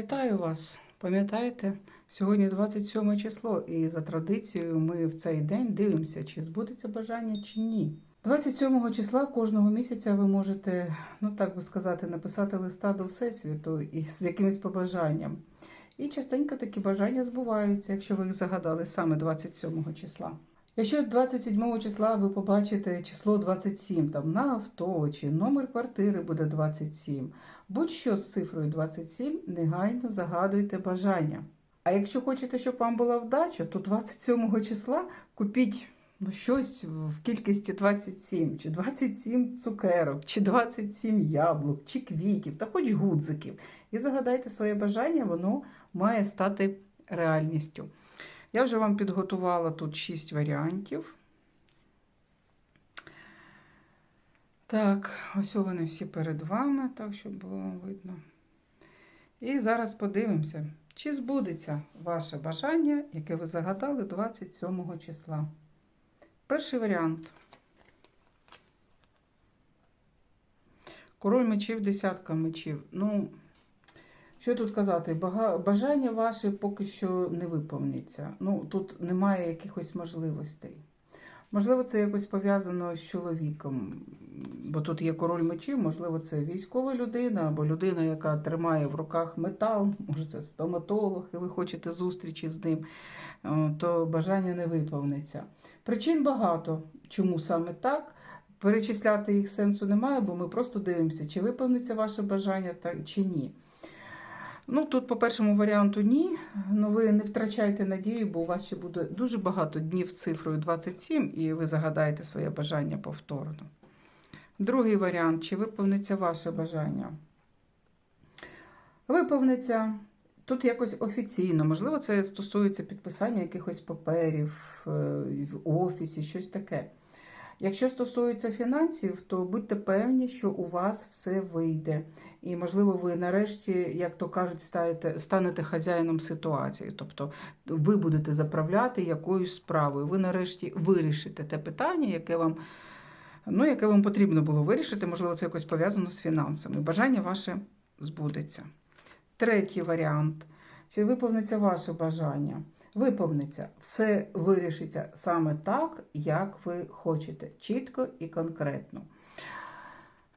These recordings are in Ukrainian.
Вітаю вас! Пам'ятаєте, сьогодні 27 число, і за традицією ми в цей день дивимося, чи збудеться бажання, чи ні. 27 числа кожного місяця ви можете, ну так би сказати, написати листа до Всесвіту з якимось побажанням. І частенько такі бажання збуваються, якщо ви їх загадали саме 27 числа. Якщо 27 числа ви побачите число 27 там на авто чи номер квартири буде 27, будь-що з цифрою 27, негайно загадуйте бажання. А якщо хочете, щоб вам була вдача, то 27 числа купіть ну, щось в кількості 27, чи 27 цукерок, чи 27 яблук, чи квітів, та хоч гудзиків. І загадайте своє бажання, воно має стати реальністю. Я вже вам підготувала тут 6 варіантів. Так, ось вони всі перед вами, так, щоб було видно. І зараз подивимося, чи збудеться ваше бажання, яке ви загадали 27 числа. Перший варіант. Король мечів, десятка мечів. Ну, що тут казати? Бажання ваше поки що не виповниться. Ну, тут немає якихось можливостей. Можливо, це якось пов'язано з чоловіком, бо тут є король мечів, можливо, це військова людина або людина, яка тримає в руках метал, може це стоматолог, і ви хочете зустрічі з ним, то бажання не виповниться. Причин багато, чому саме так. Перечисляти їх сенсу немає, бо ми просто дивимося, чи виповниться ваше бажання та- чи ні. Ну, тут по першому варіанту ні. Ну ви не втрачайте надію, бо у вас ще буде дуже багато днів з цифрою 27, і ви загадаєте своє бажання повторно. Другий варіант: чи виповниться ваше бажання? Виповниться. Тут якось офіційно, можливо, це стосується підписання якихось паперів е, в офісі, щось таке. Якщо стосується фінансів, то будьте певні, що у вас все вийде. І, можливо, ви нарешті, як то кажуть, стаєте, станете хазяїном ситуації. Тобто ви будете заправляти якоюсь справою. Ви нарешті вирішите те питання, яке вам, ну, яке вам потрібно було вирішити. Можливо, це якось пов'язано з фінансами. Бажання ваше збудеться. Третій варіант. Чи виповниться ваше бажання? Виповниться, все вирішиться саме так, як ви хочете, чітко і конкретно.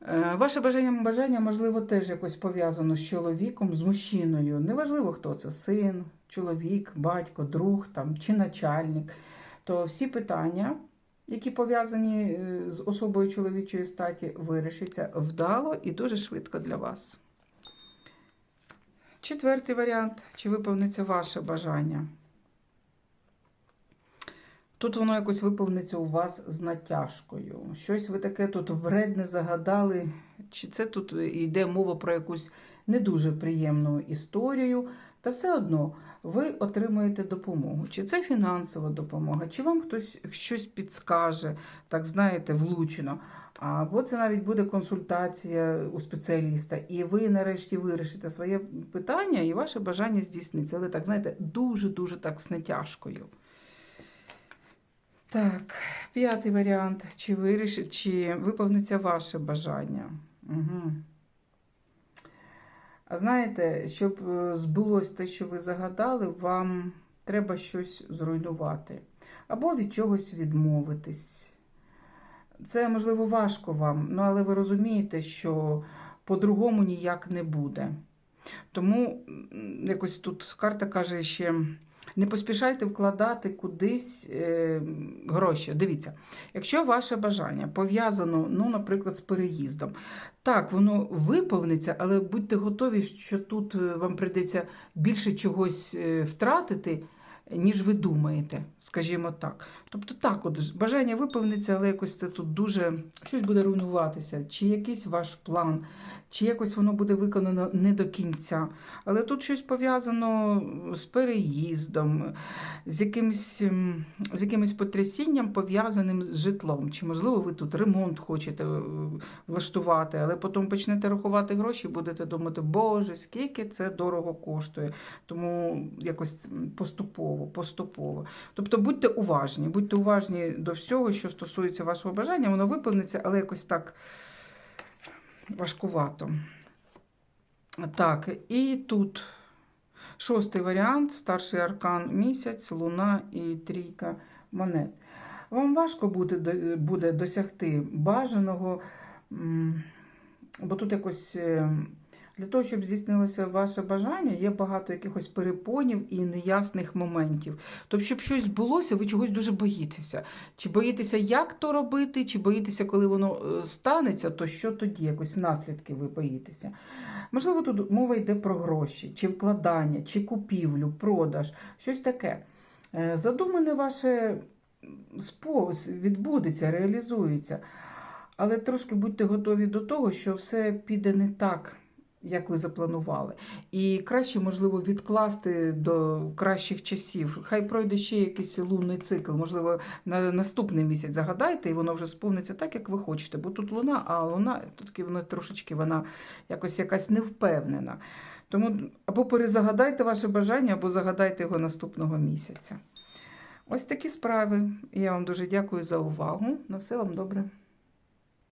Е, Ваше бажання, бажання, можливо, теж якось пов'язано з чоловіком, з мужчиною. Неважливо, хто це син, чоловік, батько, друг там, чи начальник. То всі питання, які пов'язані е, з особою чоловічої статі, вирішаться вдало і дуже швидко для вас. Четвертий варіант: чи виповниться ваше бажання? Тут воно якось виповниться у вас з натяжкою. Щось ви таке тут вредне загадали, чи це тут йде мова про якусь не дуже приємну історію. Та все одно ви отримуєте допомогу. Чи це фінансова допомога, чи вам хтось щось підскаже, так знаєте, влучно. Або це навіть буде консультація у спеціаліста, і ви нарешті вирішите своє питання, і ваше бажання здійсниться. Але так, знаєте, дуже-дуже так з натяжкою. Так, п'ятий варіант. Чи вирішить, чи виповниться ваше бажання? Угу. А знаєте, щоб е, збулось те, що ви загадали, вам треба щось зруйнувати. Або від чогось відмовитись. Це, можливо, важко вам, ну, але ви розумієте, що по-другому ніяк не буде. Тому якось тут карта каже ще. Не поспішайте вкладати кудись е, гроші. Дивіться, якщо ваше бажання пов'язано, ну, наприклад, з переїздом, так, воно виповниться, але будьте готові, що тут е, вам прийдеться більше чогось е, втратити, ніж ви думаєте, скажімо так. Тобто, так, от бажання виповниться, але якось це тут дуже щось буде руйнуватися, чи якийсь ваш план, чи якось воно буде виконано не до кінця. Але тут щось пов'язано з переїздом, з якимось, з якимось потрясінням, пов'язаним з житлом. Чи, можливо, ви тут ремонт хочете е, влаштувати, але потім почнете рахувати гроші, будете думати, Боже, скільки це дорого коштує. Тому якось поступово, поступово. Тобто будьте уважні, будьте уважні до всього, що стосується вашого бажання, воно виповниться, але якось так важкувато. Так, і тут Шостий варіант старший аркан місяць, луна і трійка монет. Вам важко буде, буде досягти бажаного, бо тут якось е, для того, щоб здійснилося ваше бажання, є багато якихось перепонів і неясних моментів. Тобто, щоб щось збулося, ви чогось дуже боїтеся. Чи боїтеся, як то робити, чи боїтеся, коли воно е, станеться, то що тоді? Якось наслідки ви боїтеся. Можливо, тут мова йде про гроші, чи вкладання, чи купівлю, продаж, щось таке. Е, Задумане ваше спос відбудеться, реалізується. Але трошки будьте готові до того, що все піде не так, як ви запланували. І краще, можливо, відкласти до кращих часів. Хай пройде ще якийсь лунний цикл. Можливо, на наступний місяць загадайте, і воно вже сповниться так, як ви хочете. Бо тут луна, а луна тут вона трошечки вона якось якась невпевнена. Тому або перезагадайте ваше бажання, або загадайте його наступного місяця. Ось такі справи. Я вам дуже дякую за увагу. На все вам добре.